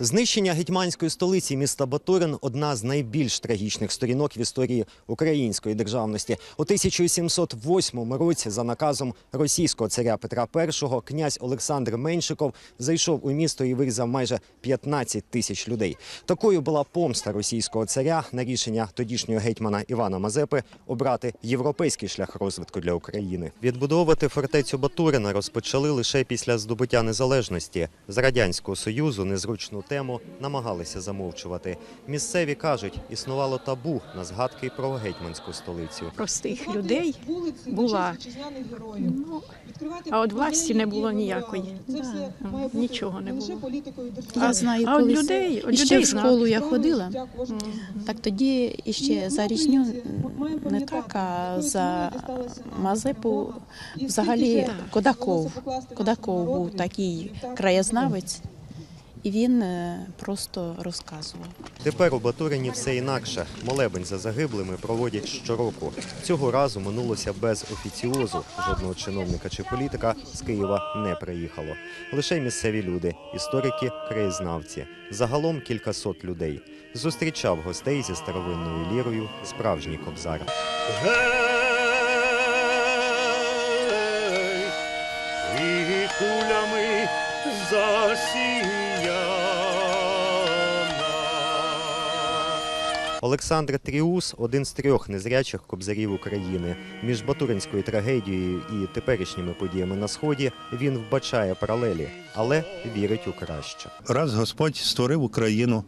Знищення гетьманської столиці міста Батурин одна з найбільш трагічних сторінок в історії української державності. У 1708 році, за наказом російського царя Петра І, князь Олександр Меншиков зайшов у місто і вирізав майже 15 тисяч людей. Такою була помста російського царя на рішення тодішнього гетьмана Івана Мазепи обрати європейський шлях розвитку для України. Відбудовувати фортецю Батурина розпочали лише після здобуття незалежності. З радянського союзу незручну тему намагалися замовчувати. Місцеві кажуть, існувало табу на згадки про гетьманську столицю. простих людей була. Ну, а от власті не було ніякої. Да. Ну, нічого не було. Я знаю, а от людей- от іще людей в школу я ходила, так тоді іще за різню не так, а за Мазепу взагалі Кодаков. Кодаков був такий краєзнавець, і він е, просто розказував. Тепер у Батурині все інакше. Молебень за загиблими проводять щороку. Цього разу минулося без офіціозу. Жодного чиновника чи політика з Києва не приїхало. Лише місцеві люди, історики, краєзнавці. Загалом кількасот людей. Зустрічав гостей зі старовинною лірою справжній кобзар. Гей, і кулями засіяна. Олександр Тріус один з трьох незрячих кобзарів України. Між батуринською трагедією і теперішніми подіями на сході він вбачає паралелі, але вірить у краще. раз Господь створив Україну,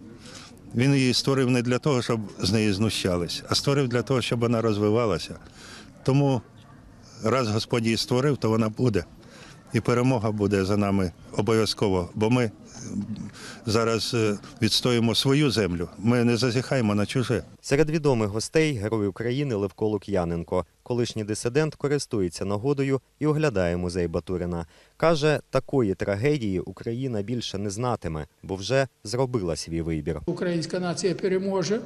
Він її створив не для того, щоб з неї знущались, а створив для того, щоб вона розвивалася. Тому раз Господь її створив, то вона буде. І перемога буде за нами обов'язково, бо ми зараз е, відстоїмо свою землю. Ми не зазіхаємо на чуже. Серед відомих гостей герой України Левко Лук'яненко. Колишній дисидент користується нагодою і оглядає музей Батурина. Каже, такої трагедії Україна більше не знатиме, бо вже зробила свій вибір. Українська нація переможе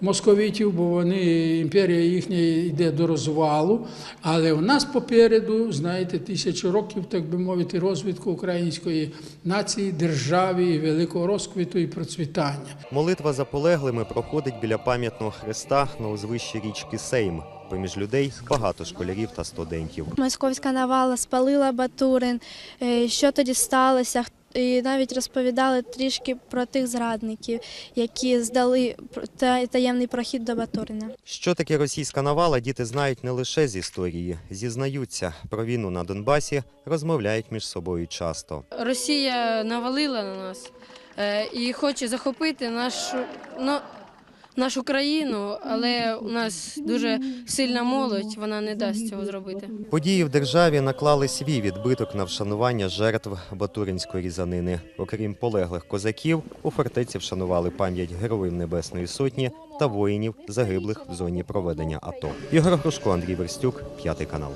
московитів, бо вони імперія їхня йде до розвалу. Але у нас попереду, знаєте, тисячі років, так би мовити, розвитку української нації, держави, і великого розквіту і процвітання. Молитва за полеглими проходить біля пам'ятного хреста на узвищі річки Сейм. Поміж людей багато школярів та студентів. Московська навала спалила Батурин. Е, Що тоді сталося? І навіть розповідали трішки про тих зрадників, які здали таємний прохід до Батурина. Що таке російська навала, діти знають не лише з історії, зізнаються про війну на Донбасі, розмовляють між собою часто. Росія навалила на нас е, і хоче захопити нашу, ну, нашу країну, але у нас дуже сильна молодь, вона не дасть цього зробити. Події в державі наклали свій відбиток на вшанування жертв Батуринської різанини. Окрім полеглих козаків, у фортеці вшанували пам'ять героїв Небесної Сотні та воїнів, загиблих в зоні проведення АТО. Ігор Грушко, Андрій Верстюк, п'ятий канал.